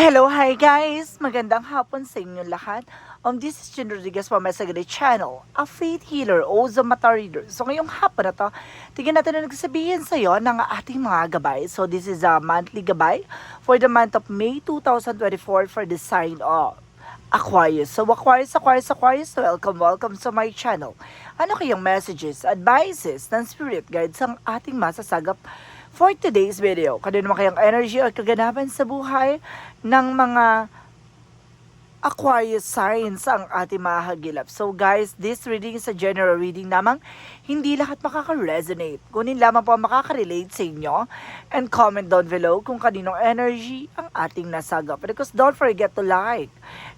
Hello, hi guys! Magandang hapon sa inyo lahat. Um, this is Jen Rodriguez from my Sagade channel, a faith healer o Mata reader. So ngayong hapon na to, tingnan natin na nagsasabihin sa iyo ng ating mga gabay. So this is a monthly gabay for the month of May 2024 for the sign of Aquarius. So Aquarius, Aquarius, Aquarius, welcome, welcome sa my channel. Ano kayong messages, advices, ng spirit guides ang ating masasagap for today's video. Kano naman kayang energy or kaganapan sa buhay ng mga Aquarius signs ang ating mahagilap. So guys, this reading is a general reading namang hindi lahat makaka-resonate. Kunin lamang po ang makaka-relate sa inyo and comment down below kung kaninong energy ang ating nasagap. Because don't forget to like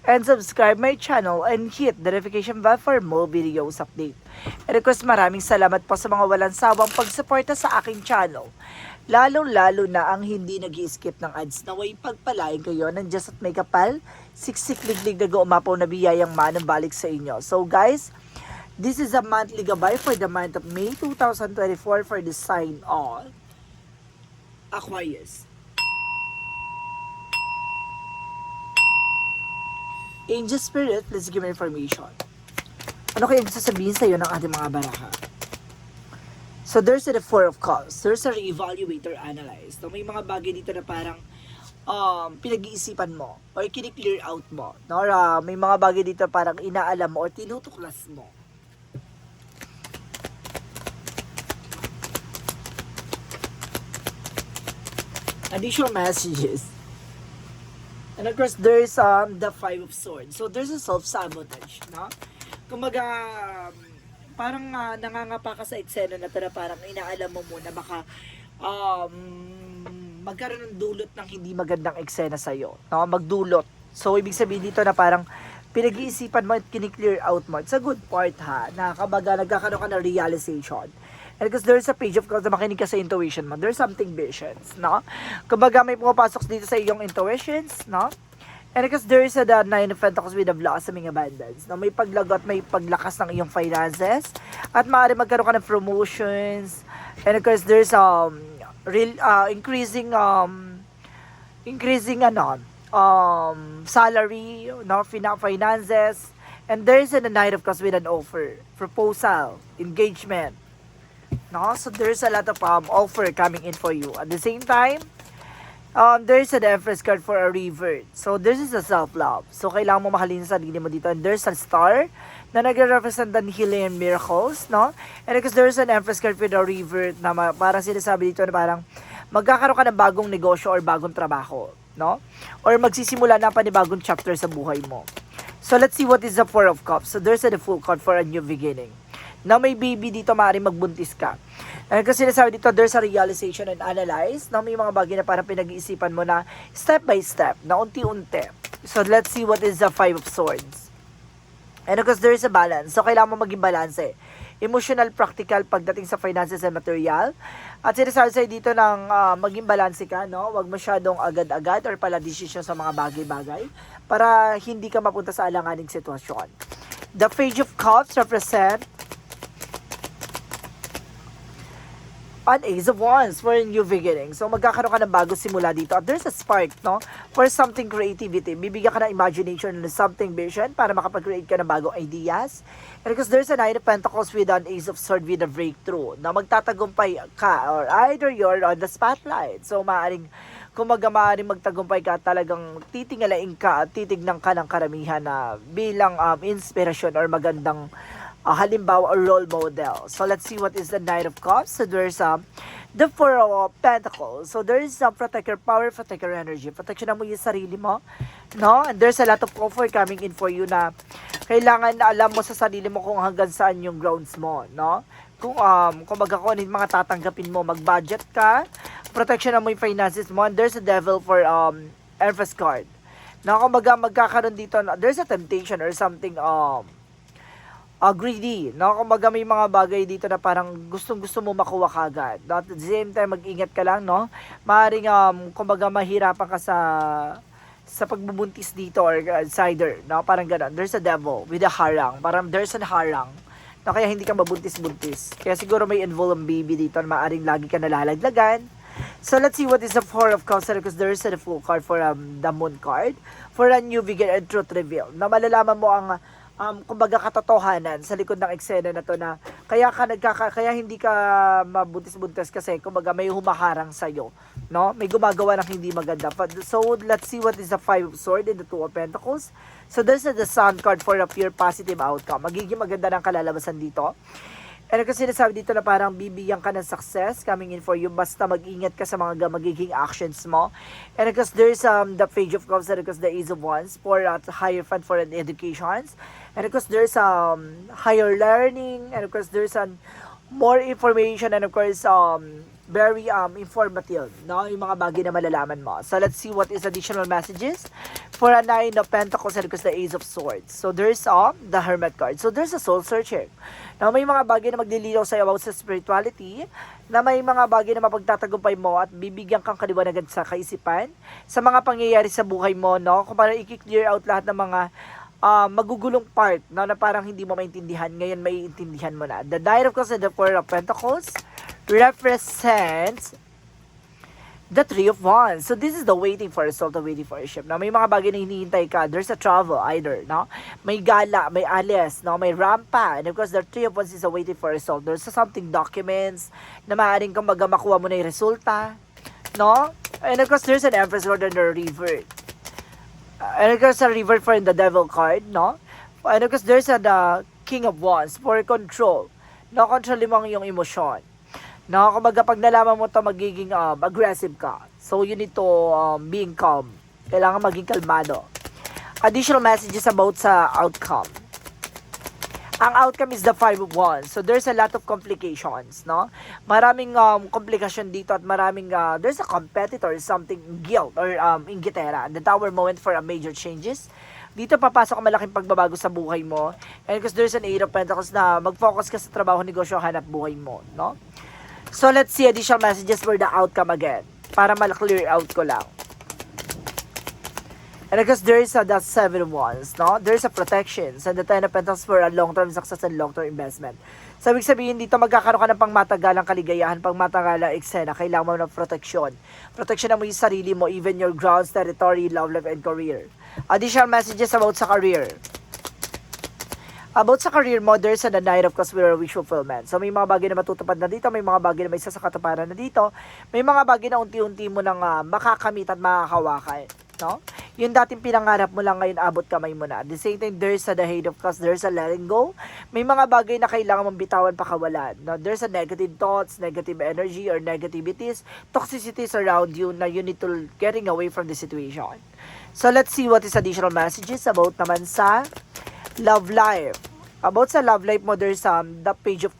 and subscribe my channel and hit the notification bell for more videos update. And of maraming salamat po sa mga walang sawang pagsuporta sa aking channel. Lalong-lalo na ang hindi nag skip ng ads. Naway pagpalain kayo ng Just at May Kapal, siksik liglig na umapaw na biyayang manang balik sa inyo. So guys, this is a monthly gabay for the month of May 2024 for the sign of Aquarius. Angel Spirit, let's give me information. Ano kaya gusto sabihin sa iyo ng ating mga baraha? So there's the four of cups. There's a re-evaluator analyze. So, may mga bagay dito na parang um, pinag-iisipan mo or kini-clear out mo. No? Or, uh, may mga bagay dito parang inaalam mo or tinutuklas mo. Additional messages. And of course, there's um, the Five of Swords. So, there's a self-sabotage, no? Kumaga, um, parang uh, nangangapa ka sa eksena na to na parang inaalam mo muna baka um, magkaroon ng dulot ng hindi magandang eksena sa'yo. No? Magdulot. So, ibig sabihin dito na parang pinag-iisipan mo at kiniklear out mo. It's a good part ha, na kabaga nagkakaroon ka ng realization. And because there's a page of cards na makinig ka sa intuition mo, there's something visions, no? Kumbaga may pumapasok dito sa iyong intuitions, no? And because there is a the nine of pentacles with a blossoming abundance. No? May paglagot, may paglakas ng iyong finances. At maaari magkaroon ka ng promotions. And of course, there's um, real, uh, increasing, um, increasing ano, um, salary, no? Fina- finances. And there is a night of course with an offer, proposal, engagement. No? So there's a lot of um, offer coming in for you. At the same time, um, there's an Empress card for a revert. So, this is a self-love. So, kailangan mo mahalin sa sarili mo dito. And there's a star na nagre-represent ng healing and miracles, no? And because there's an Empress card for the revert na parang sinasabi dito na parang magkakaroon ka ng bagong negosyo or bagong trabaho, no? Or magsisimula na pa ni bagong chapter sa buhay mo. So, let's see what is the Four of Cups. So, there's a the full card for a new beginning. Na may baby dito, maaaring magbuntis ka. And kasi sinasabi dito, there's a realization and analyze na may mga bagay na parang pinag-iisipan mo na step by step, na unti-unti. So, let's see what is the Five of Swords. And because there is a balance. So, kailangan mo maging balance eh. Emotional, practical pagdating sa finances and material. At sinasabi sa'yo dito ng ah, maging balance ka, no? Huwag masyadong agad-agad or pala decision sa mga bagay-bagay para hindi ka mapunta sa alanganing sitwasyon. The Page of Cups represent an Ace of Wands for a new beginning. So, magkakaroon ka ng bago simula dito. At there's a spark, no? For something creativity. Bibigyan ka ng imagination and something vision para makapag-create ka ng bagong ideas. And because there's a Knight of Pentacles with an Ace of Sword with a breakthrough na magtatagumpay ka or either you're on the spotlight. So, maaaring kumaga maaaring magtagumpay ka talagang titingalain ka at titignan ka ng karamihan na bilang um, inspirasyon or magandang uh, halimbawa or role model. So let's see what is the Knight of Cups. So there's um, the Four of Pentacles. So there is some protect your power, protect energy. Protection mo yung sarili mo. No? And there's a lot of comfort coming in for you na kailangan na alam mo sa sarili mo kung hanggang saan yung grounds mo. No? Kung, um, kung baga kung ano mga tatanggapin mo, mag-budget ka, protection mo yung finances mo, and there's a devil for um, Empress card. Na kung baga magkakaroon dito, there's a temptation or something um, uh, greedy. No? Kumbaga may mga bagay dito na parang gustong-gusto mo makuha kagad. No? At the same time, mag-ingat ka lang, no? Maaring, um, kumbaga mahirapan ka sa sa pagbubuntis dito or uh, cider, no? Parang gano'n. There's a devil with a harang. Parang there's a harang. No, kaya hindi ka mabuntis-buntis. Kaya siguro may involved baby dito na maaring lagi ka nalalaglagan. So let's see what is the Four of Cups because there is a full card for um, the Moon card for a new begin and truth reveal. Na malalaman mo ang um, kumbaga katotohanan sa likod ng eksena na to na kaya ka nagkaka, kaya hindi ka mabuntis-buntis kasi kumbaga may humaharang sa no? May gumagawa ng hindi maganda. So let's see what is the Five of Swords and the Two of Pentacles. So there's the Sun card for a pure positive outcome. Magiging maganda ng kalalabasan dito. And kasi sinasabi dito na parang bibigyan ka ng success coming in for you basta mag-ingat ka sa mga ga- magiging actions mo. And because there's um, the page of cups and because the ace of wands for uh, higher fund for an educations. And because there's um, higher learning and of course there's um, more information and of course um, very um, informative, no? Yung mga bagay na malalaman mo. So let's see what is additional messages for a nine of pentacles and because the ace of swords. So there's um, the hermit card. So there's a soul searching. Now, may mga bagay na maglilinaw sa'yo about sa spirituality, na may mga bagay na mapagtatagumpay mo at bibigyan kang kaliwanagan sa kaisipan, sa mga pangyayari sa buhay mo, no? Kung parang i-clear out lahat ng mga ah, magugulong part no, na parang hindi mo maintindihan, ngayon may intindihan mo na. The Diary of Cups and the Four of Pentacles represents the Three of Wands. So this is the waiting for a result of waiting for a ship. Now, may mga bagay na hinihintay ka. There's a travel either, no? May gala, may alis, no? May rampa. And of course, the Three of Wands is a waiting for a result. There's something documents na maaaring kang maga makuha mo na yung resulta, no? And of course, there's an Empress Lord and a River. And of course, a River for the Devil card, no? And of course, there's a the King of Wands for control. No, control mo ang iyong emosyon. No, kumbaga pag nalaman mo to magiging um, aggressive ka. So you need to um, being calm. Kailangan maging kalmado. Additional messages about sa outcome. Ang outcome is the five of wands. So there's a lot of complications, no? Maraming um, komplikasyon dito at maraming uh, there's a competitor, something guilt or um, inggitera. The tower moment for a major changes. Dito papasok ang malaking pagbabago sa buhay mo. And because there's an eight of pentacles na mag-focus ka sa trabaho, negosyo, hanap buhay mo, no? So let's see additional messages for the outcome again. Para mal-clear out ko lang. And because there is a the seven wands, no? There's a protection. And the ten of pentacles for a long-term success and long-term investment. So, ibig sabihin dito, magkakaroon ka ng pangmatagalang kaligayahan, pangmatagalang eksena, kailangan mo ng proteksyon. Proteksyon mo yung sarili mo, even your grounds, territory, love life, and career. Additional messages about sa career. About sa career mo, there's a the night of with a wish fulfillment. So, may mga bagay na matutupad na dito, may mga bagay na may sasakatuparan na dito, may mga bagay na unti-unti mo nang ah, makakamit at makakawakan. No? Yung dating pinangarap mo lang ngayon, abot kamay mo na. At the same time, there's a the hate of cups, there's a letting go. May mga bagay na kailangan mong bitawan pakawalan. No? There's a negative thoughts, negative energy, or negativities, toxicities around you na you need to getting away from the situation. So, let's see what is additional messages about naman sa love life. About sa love life mo, there's um, the page of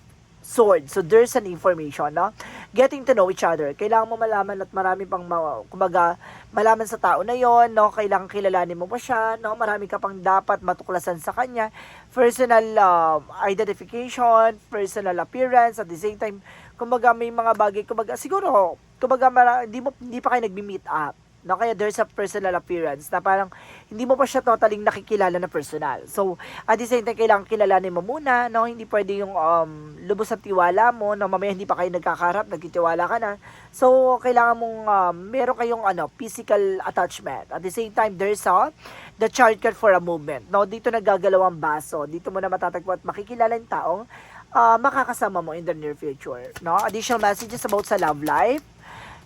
sword. So, there's an information, no? Getting to know each other. Kailangan mo malaman at marami pang, ma- kumbaga, malaman sa tao na yon no? Kailangan kilalanin mo pa siya, no? Marami ka pang dapat matuklasan sa kanya. Personal um, identification, personal appearance, at the same time, kumbaga, may mga bagay, kumbaga, siguro, kumbaga, mara, hindi, mo, hindi pa kayo nagbi-meet up. No, kaya there's a personal appearance na parang hindi mo pa siya totally nakikilala na personal. So, at the same time, kailangan kilalanin mo muna, no? Hindi pwede yung um, lubos ang tiwala mo, no? Mamaya hindi pa kayo nagkakarap, nagtitiwala ka na. So, kailangan mong um, meron kayong ano, physical attachment. At the same time, there's a the chart card for a movement. No, dito nagagalaw ang baso. Dito mo na matatagpo at makikilala yung taong uh, makakasama mo in the near future. No? Additional messages about sa love life.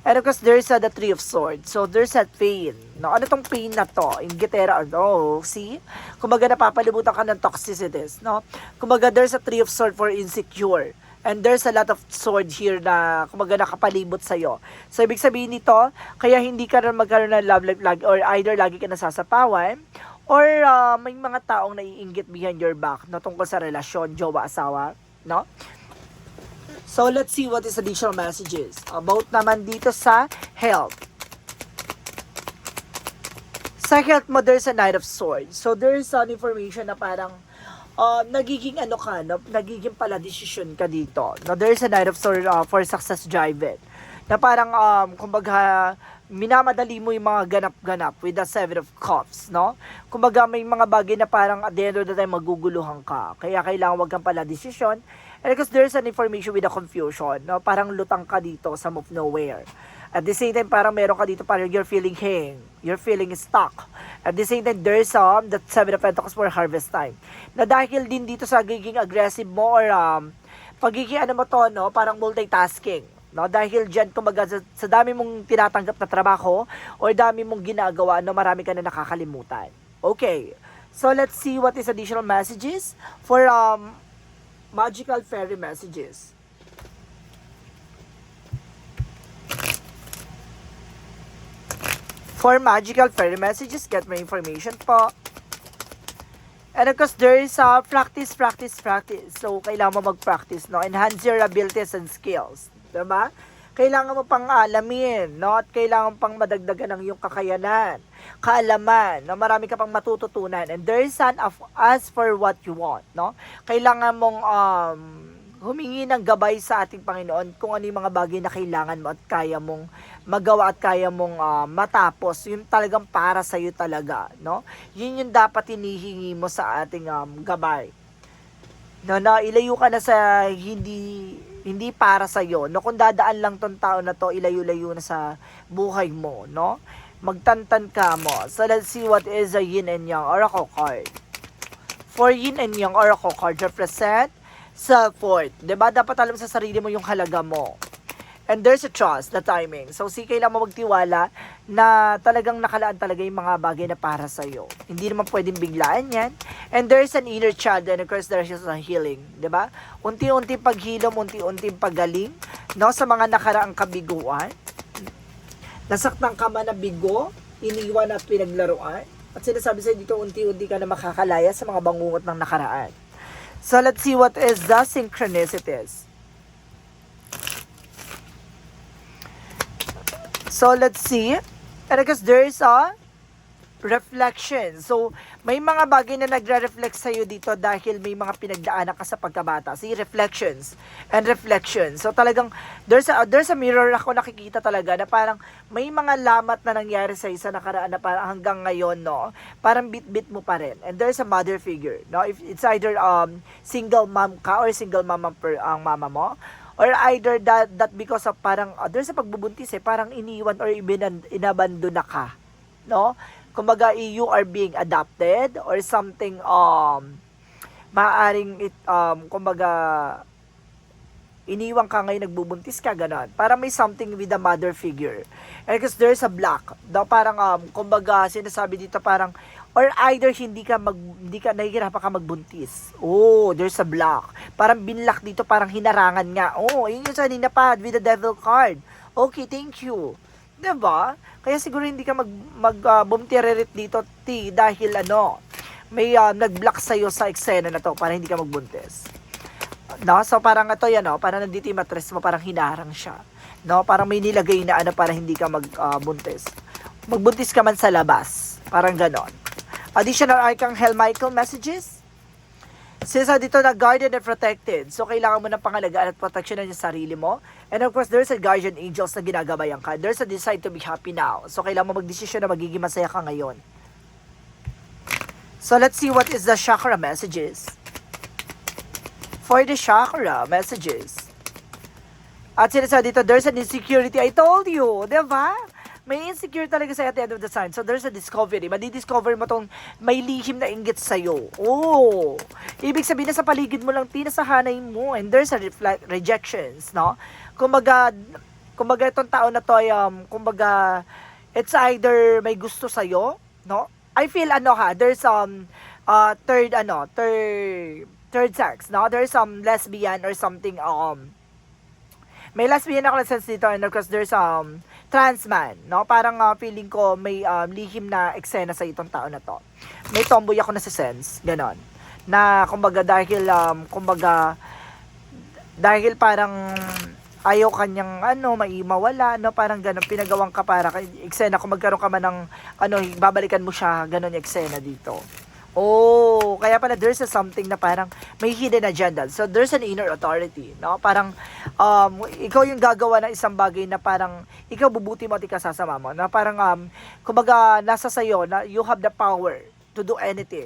And of course, there's uh, the Three of Swords. So, there's that pain. No? Ano tong pain na to? Ingitera, ano? See? Kumbaga, napapalibutan ka ng toxicities. No? Kumbaga, there's a Three of Swords for insecure. And there's a lot of sword here na kumaga nakapalibot sa'yo. So, ibig sabihin nito, kaya hindi ka rin magkaroon ng love life lagi, or either lagi ka nasasapawan, or uh, may mga taong naiinggit behind your back na tungkol sa relasyon, jowa, asawa, no? So, let's see what is additional messages about naman dito sa health. Sa health mo, there's a Knight of Swords. So, there's an information na parang uh, nagiging ano ka, no? nagiging pala decision ka dito. No, there's a Knight of Swords uh, for success driven. Na parang, um, kumbaga, minamadali mo yung mga ganap-ganap with the Seven of Cups, no? Kumbaga, may mga bagay na parang at the end of the time maguguluhan ka. Kaya kailangan wag kang pala decision. And because there's an information with a confusion, no? Parang lutang ka dito sa of nowhere. At the same time, parang meron ka dito parang you're feeling hang. You're feeling stuck. At the same time, there's um, that Seven of Pentacles for harvest time. Na dahil din dito sa giging aggressive mo or um, pagiging ano mo to, no, parang multitasking. No, dahil diyan kumaga sa, sa dami mong tinatanggap na trabaho or dami mong ginagawa, no, marami ka na nakakalimutan. Okay. So let's see what is additional messages for um magical fairy messages. For magical fairy messages, get my information po. And of course, there is uh, practice, practice, practice. So, kailangan mo mag-practice, no? Enhance your abilities and skills. Diba? Kailangan mo pang alamin, no? At kailangan pang madagdagan ng iyong kakayanan, kaalaman, no? Marami ka pang matututunan. And there is an of ask for what you want, no? Kailangan mong um, humingi ng gabay sa ating Panginoon kung ano yung mga bagay na kailangan mo at kaya mong magawa at kaya mong ah, matapos. Yun talagang para sa iyo talaga, no? Yun yung dapat hinihingi mo sa ating um, gabay. No, na ilayo ka na sa hindi hindi para sa iyo. No, kung dadaan lang tong tao na to, ilayo-layo na sa buhay mo, no? Magtantan ka mo. So let's see what is a yin and yang oracle card. For yin and yang oracle card represent self-worth. 'Di ba? Dapat alam sa sarili mo yung halaga mo. And there's a trust, the timing. So, si kailangan mo magtiwala na talagang nakalaan talaga yung mga bagay na para sa'yo. Hindi naman pwedeng biglaan yan. And there's an inner child and of course there's just a healing. ba? Unti-unti paghilom, unti-unti pagaling no, sa mga nakaraang kabiguan. Nasaktan ka man na bigo, iniwan at pinaglaruan. At sinasabi sa'yo dito, unti-unti ka na makakalaya sa mga bangungot ng nakaraan. So, let's see what is the synchronicities. So, let's see. And I guess there is a reflection. So, may mga bagay na nagre-reflect sa'yo dito dahil may mga pinagdaanan ka sa pagkabata. See, reflections and reflections. So, talagang, there's a, there's a mirror ako nakikita talaga na parang may mga lamat na nangyari sa isa nakaraan na parang hanggang ngayon, no? Parang bit-bit mo pa rin. And there's a mother figure, no? If it's either um, single mom ka or single mama per, ang mama mo, or either that that because of parang uh, there's a pagbubuntis eh parang iniwan or ibinan, inabandona ka. No? Kumbaga i- you are being adopted or something um maaring it um kumbaga iniwan ka ngayon nagbubuntis ka ganon. Para may something with the mother figure. And because there's a block. Daw parang um kumbaga sinasabi dito parang or either hindi ka mag hindi ka nahihirapan ka magbuntis oh there's a block parang binlock dito parang hinarangan nga oh yun yung sa kanina pa with the devil card okay thank you 'di ba kaya siguro hindi ka mag mag uh, dito ti dahil ano may uh, nag-block sa sa eksena na to para hindi ka magbuntis No? So parang ito yan, no? parang nandito yung mattress mo, parang hinarang siya. No? Parang may nilagay na ano para hindi ka magbuntis. Magbuntis ka man sa labas. Parang ganon. Additional Archangel Michael messages. Since uh, dito na guarded and protected, so kailangan mo ng pangalagaan at proteksyonan yung sarili mo. And of course, there's a guardian angels na ginagabayan ka. There's a decide to be happy now. So kailangan mo magdesisyon na magiging masaya ka ngayon. So let's see what is the chakra messages for the chakra messages. At sinasabi dito, there's an insecurity. I told you, di ba? May insecure talaga sa at the end of the sign. So there's a discovery. Madidiscover mo tong may lihim na inggit sa'yo. Oh! Ibig sabihin na sa paligid mo lang, tinasahanay mo. And there's a reflect, rejections, no? Kumbaga, kumbaga itong tao na to ay, um, kumbaga, it's either may gusto sa'yo, no? I feel ano ha, there's um, uh, third, ano, third, third sex, no? There's some lesbian or something, um, may lesbian ako na sense dito and of course there's um, trans man, no? Parang uh, feeling ko may um, lihim na eksena sa itong tao na to. May tomboy ako na sa sense, ganon. Na kumbaga dahil, um, kumbaga, dahil parang ayaw kanyang ano, may mawala, no? Parang ganun, pinagawang ka para, eksena, kung magkaroon ka man ng, ano, babalikan mo siya, ganun yung eksena dito. Oh, kaya pala there's a something na parang may hidden agenda. So there's an inner authority, no? Parang um ikaw yung gagawa ng isang bagay na parang ikaw bubuti mo at ikasasama mo. Na parang um kumbaga nasa sayo na you have the power to do anything.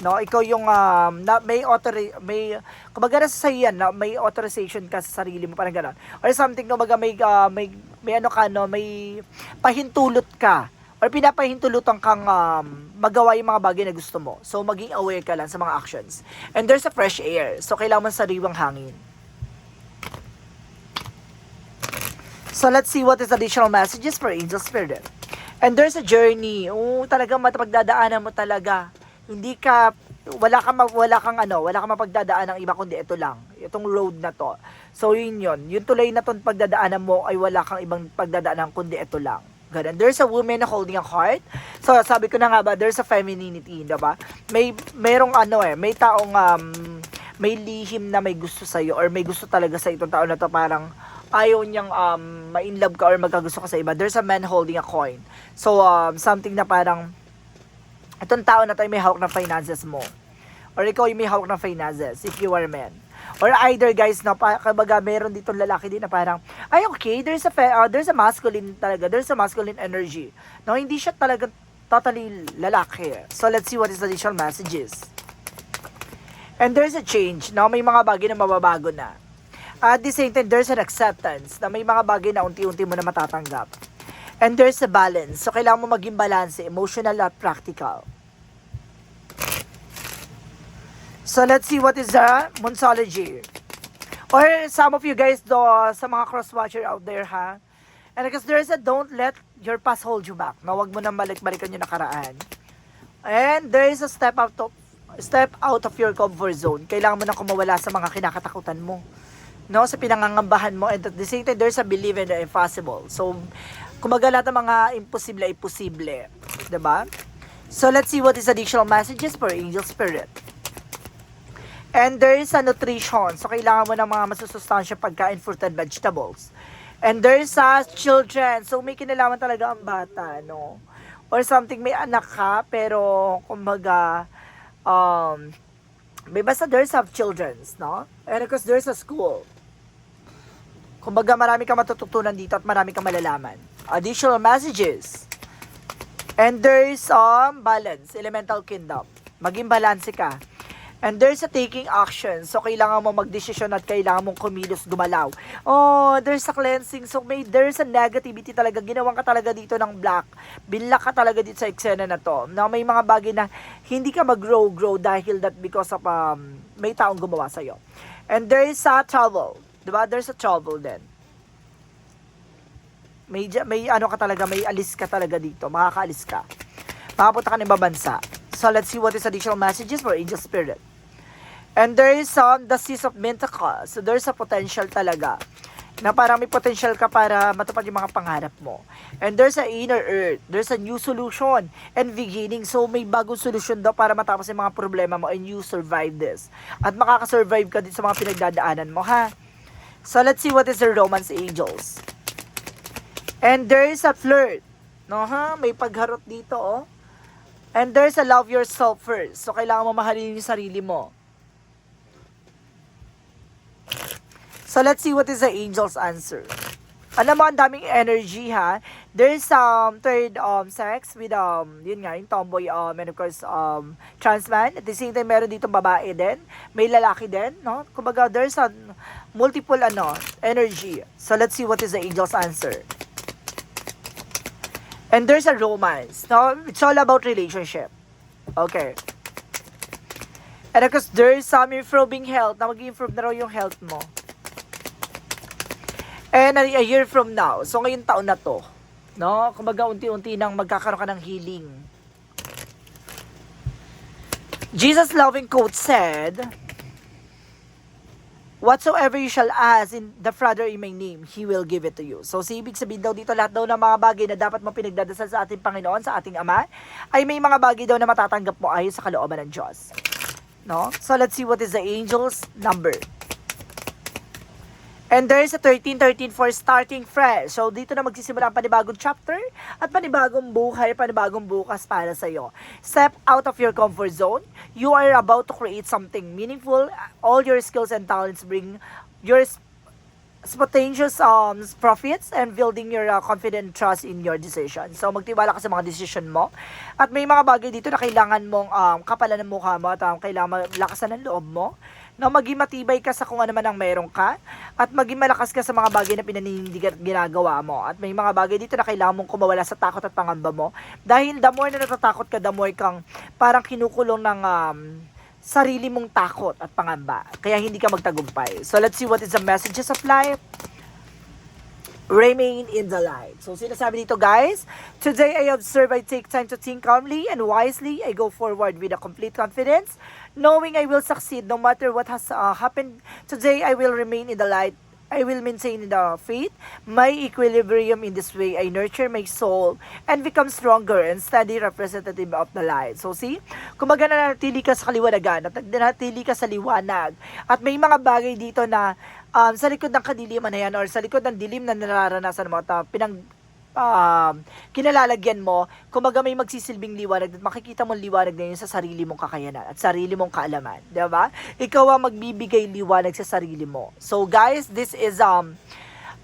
No, ikaw yung um, na may author may kumbaga nasa sayo yan na may authorization ka sa sarili mo parang gano'n. Or something kumbaga may uh, may may ano ka, no, may pahintulot ka or pinapahintulutan kang um, magawa yung mga bagay na gusto mo. So, maging aware ka lang sa mga actions. And there's a fresh air. So, kailangan mo sariwang hangin. So, let's see what is additional messages for Angel Spirit. And there's a journey. Oo, talagang matapagdadaanan mo talaga. Hindi ka, wala kang, wala kang ano, wala kang mapagdadaan ng iba kundi ito lang. Itong road na to. So, yun yun. Yung tulay na to pagdadaanan mo ay wala kang ibang pagdadaanan kundi ito lang. Ganun. There's a woman holding a heart. So, sabi ko na nga ba, there's a femininity, diba? May, merong ano eh, may taong, um, may lihim na may gusto sa'yo or may gusto talaga sa itong tao na to parang ayaw niyang um, ma-in love ka or magkagusto ka sa iba. There's a man holding a coin. So, um, something na parang itong tao na to ay may hawak ng finances mo. Or ikaw ay may hawak ng finances if you are a man. Or either guys pa, kabaga meron ditong lalaki din na parang ay okay, there's a uh, there's a masculine talaga, there's a masculine energy. No, hindi siya talaga totally lalaki. So let's see what is the additional messages. And there's a change, no? May mga bagay na mababago na. At the same time, there's an acceptance na may mga bagay na unti-unti mo na matatanggap. And there's a balance. So, kailangan mo maging balance, emotional at practical. So, let's see what is the Monsology. Or some of you guys do, sa mga cross-watcher out there, ha? And because there's a don't let your past hold you back. Na wag mo nang balik-balikan yung nakaraan. And there is a step out of step out of your comfort zone. Kailangan mo nang kumawala sa mga kinakatakutan mo. No, sa pinangangambahan mo and at the same time there's a believe in the impossible. So kumaga lahat ng mga imposible ay posible, ba? So let's see what is additional messages for angel spirit. And there is a nutrition. So, kailangan mo ng mga masusustansya pagkain, fruit and vegetables. And there is a children. So, may kinalaman talaga ang bata, no? Or something, may anak ka, pero, kumbaga, um, may basta there's have children's, no? And because there's a school. Kumbaga, marami kang matututunan dito at marami kang malalaman. Additional messages. And there is um, balance, elemental kingdom. Maging balanse ka. And there's a taking action. So, kailangan mo magdesisyon at kailangan mong kumilos, gumalaw. Oh, there's a cleansing. So, may, there's a negativity talaga. Ginawan ka talaga dito ng black. Binlock ka talaga dito sa eksena na to. Na may mga bagay na hindi ka mag-grow-grow dahil that because of um, may taong gumawa sa'yo. And there is a trouble. Diba? There's a trouble then. May, may ano ka talaga, may alis ka talaga dito. Makakaalis ka. Makapunta ka ng bansa. So, let's see what is additional messages for Angel Spirit. And there is um, the Seas of Mentacles. So, there's a potential talaga na parang may potential ka para matupad yung mga pangarap mo. And there's a inner earth. There's a new solution and beginning. So, may bagong solusyon daw para matapos yung mga problema mo and you survive this. At makakasurvive ka din sa mga pinagdadaanan mo, ha? So, let's see what is the romance angels. And there is a flirt. No, ha? May pagharot dito, oh. And there's a love yourself first. So, kailangan mo mahalin yung sarili mo. So, let's see what is the angel's answer. Alam mo, ang daming energy, ha? There's um, third um, sex with, um, yun nga, yung tomboy, um, and of course, um, trans man. At the same time, meron dito babae din. May lalaki din, no? Kumbaga, there's a multiple, ano, energy. So, let's see what is the angel's answer. And there's a romance. No? It's all about relationship. Okay. And of course, there's some improving health. Na mag-improve na raw yung health mo. And a, a year from now, so ngayon taon na to, no? Kumbaga unti-unti nang magkakaroon ka ng healing. Jesus loving quote said, Whatsoever you shall ask in the Father in my name, He will give it to you. So, si ibig sabihin daw dito, lahat daw ng mga bagay na dapat mo pinagdadasal sa ating Panginoon, sa ating Ama, ay may mga bagay daw na matatanggap mo ayon sa kalooban ng Diyos. No? So, let's see what is the angel's number. And there is a 1313 for starting fresh. So, dito na magsisimula ang panibagong chapter at panibagong buhay, panibagong bukas para sa iyo. Step out of your comfort zone. You are about to create something meaningful. All your skills and talents bring your spontaneous um, profits and building your uh, confident trust in your decision. So, magtiwala ka sa mga decision mo. At may mga bagay dito na kailangan mong um, kapalan ng mukha mo at um, kailangan lakasan ng loob mo na maging matibay ka sa kung ano man ang meron ka at maging malakas ka sa mga bagay na pinaninindigan at ginagawa mo. At may mga bagay dito na kailangan mong kumawala sa takot at pangamba mo. Dahil the more na natatakot ka, the more kang parang kinukulong ng um, sarili mong takot at pangamba. Kaya hindi ka magtagumpay. So let's see what is the messages of life. Remain in the light. So sinasabi dito guys, today I observe, I take time to think calmly and wisely. I go forward with a complete confidence, knowing I will succeed no matter what has uh, happened. Today I will remain in the light. I will maintain the faith, my equilibrium in this way. I nurture my soul and become stronger and steady representative of the light. So see, kumaga nanatili ka sa kaliwanagan at nanatili ka sa liwanag. At may mga bagay dito na um, sa likod ng kadiliman na yan or sa likod ng dilim na nararanasan mo at uh, pinang um, kinalalagyan mo, kumaga may magsisilbing liwanag at makikita mong liwanag na yun sa sarili mong kakayanan at sarili mong kaalaman. Ba? Ikaw ang magbibigay liwanag sa sarili mo. So guys, this is um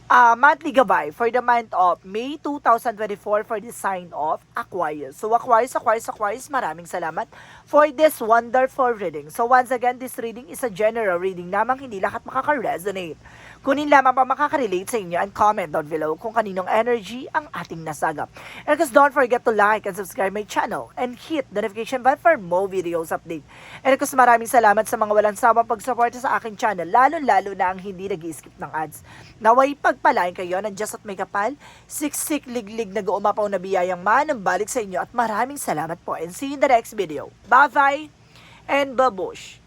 uh, monthly gabay for the month of May 2024 for the sign of Aquarius. So Aquarius, Aquarius, Aquarius, maraming salamat for this wonderful reading. So once again, this reading is a general reading namang hindi lahat makaka-resonate. Kunin lamang pa makaka-relate sa inyo and comment down below kung kaninong energy ang ating nasagap. And because don't forget to like and subscribe my channel and hit the notification bell for more videos update. And because maraming salamat sa mga walang sawang pagsuporta sa aking channel, lalo-lalo na ang hindi nag skip ng ads. Naway pagpalain kayo ng Diyos at may kapal, siksik liglig na gaumapaw na biyayang manambalik sa inyo at maraming salamat po and see you in the next video. Bye-bye and babush!